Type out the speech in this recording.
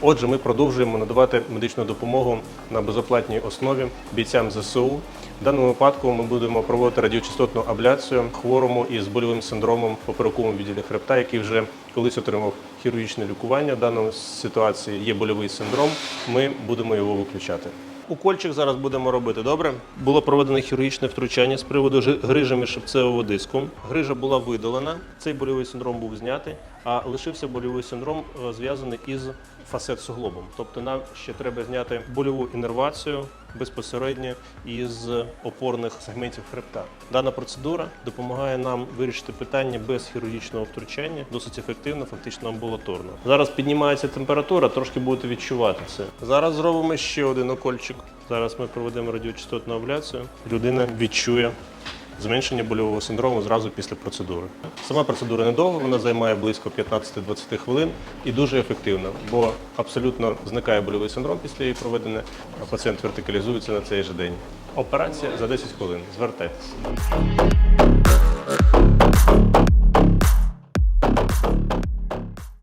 Отже, ми продовжуємо надавати медичну допомогу на безоплатній основі бійцям ЗСУ. В даному випадку ми будемо проводити радіочастотну абляцію хворому із больовим синдромом поперековому відділі хребта, який вже колись отримав хірургічне лікування. В даній ситуації є больовий синдром. Ми будемо його виключати. Укольчик зараз будемо робити. Добре, було проведено хірургічне втручання з приводу грижі міжшипцевого диску. Грижа була видалена. Цей больовий синдром був знятий, а лишився больовий синдром е, зв'язаний із фасет суглобом. Тобто нам ще треба зняти больову іннервацію безпосередньо із опорних сегментів хребта. Дана процедура допомагає нам вирішити питання без хірургічного втручання, досить ефективно, фактично амбулаторно. Зараз піднімається температура, трошки будете відчувати це. Зараз зробимо ще один окольчик. Зараз ми проведемо радіочастотну абляцію. Людина відчує зменшення больового синдрому зразу після процедури. Сама процедура недовга, вона займає близько 15-20 хвилин і дуже ефективна, бо абсолютно зникає больовий синдром після її проведення, а пацієнт вертикалізується на цей же день. Операція за 10 хвилин. Звертайтеся.